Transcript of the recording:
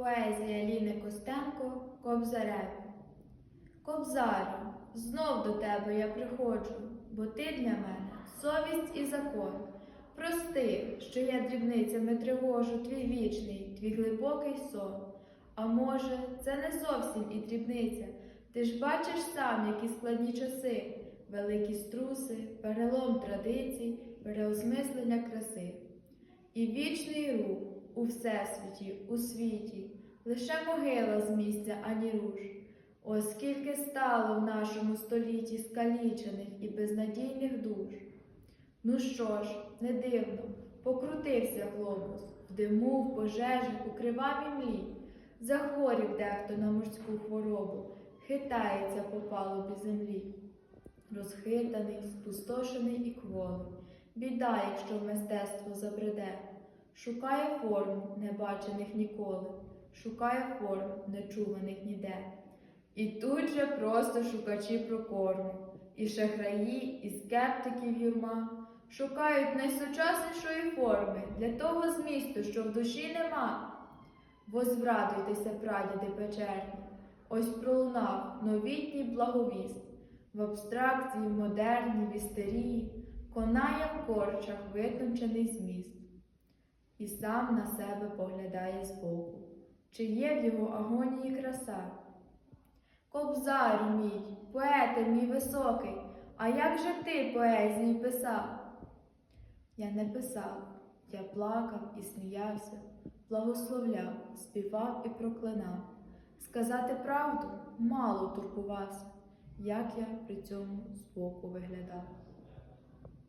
Поезія Ліни Костенко Кобзареві. Кобзарю, знов до тебе я приходжу, бо ти для мене совість і закон. Прости, що я дрібницями тривожу твій вічний, твій глибокий сон. А може, це не зовсім і дрібниця. Ти ж бачиш сам, які складні часи, великі струси, перелом традицій, переосмислення краси. І вічний рух у всесвіті, у світі, лише могила з місця ані руш. Оскільки стало в нашому столітті скалічених і безнадійних душ. Ну що ж, не дивно, покрутився глобус в диму, в пожежах, у кривавій млі. Захворів дехто на морську хворобу, хитається по палубі землі. Розхитаний, спустошений і кволий, біда, якщо в мистецтво забреде, шукає форм, не бачених ніколи, шукає форм, не чуваних ніде. І тут же просто шукачі прокорму, і шахраї, і скептиків юрма. Шукають найсучаснішої форми для того змісту, що в душі нема. Возврадуйтеся, прадіди печерні, ось пролунав новітній благовіст, в абстракції, в модерні, в істерії, конає в корчах витончений зміст, і сам на себе поглядає збоку, чи є в його агонії краса. Кобзарю мій, поете мій високий, а як же ти поезії писав? Я не писав, я плакав і сміявся, благословляв, співав і проклинав. Сказати правду мало турбувався, як я при цьому збоку виглядав.